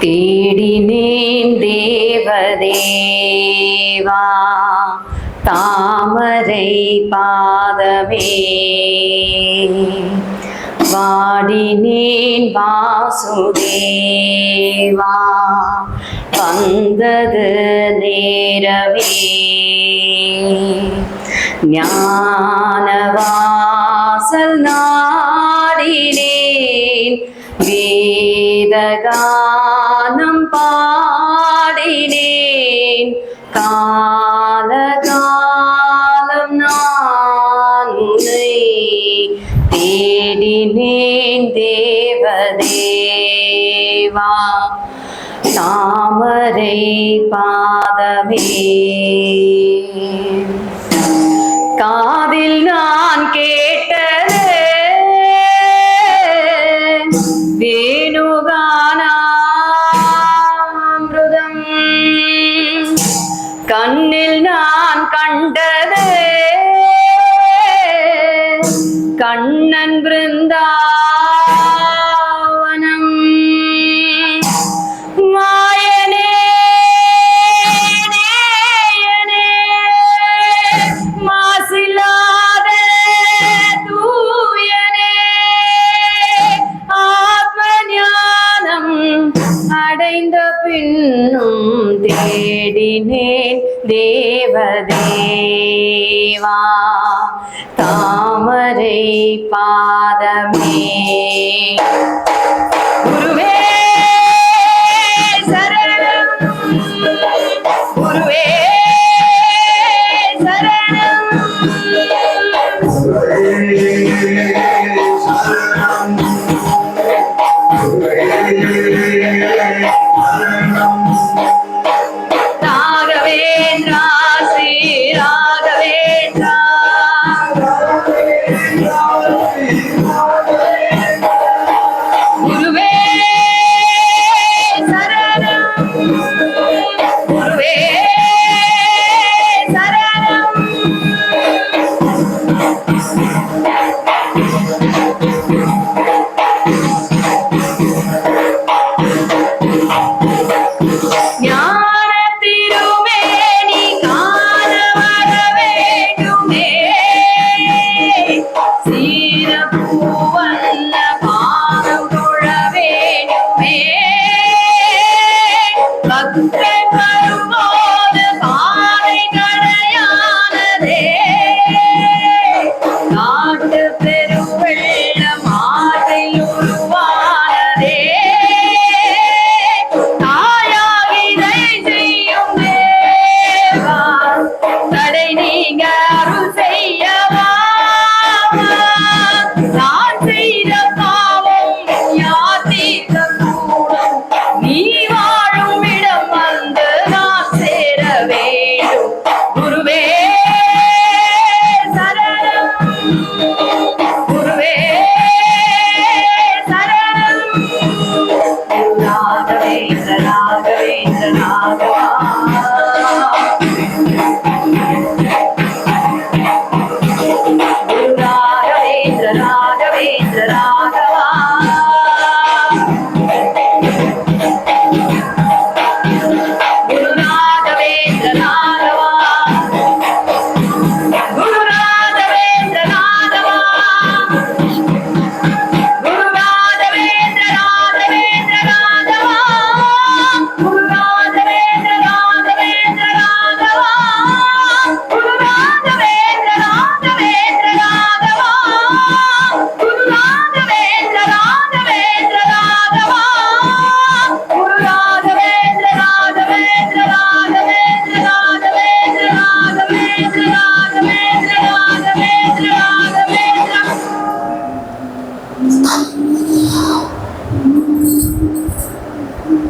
தேடினேன் தேவதேவா தாமரை பாதமே. வாடினேன் வாசுதேவா வந்தது நேரவே ஞானவா வேதகானம் பாடினேன். காலகாலம் நான் உன்னை தேடினேன் தேவதேவா. தாமரை பாதமே. காதில் நான் கே கண்ணில் நான் கண்டது. கண்ணன் பிருந்தா பின்னும் தேடினேன் தேவதேவா. தாமரை பாதமே. குருவே சரணம். குருவே Crazy. ராகவேந்திர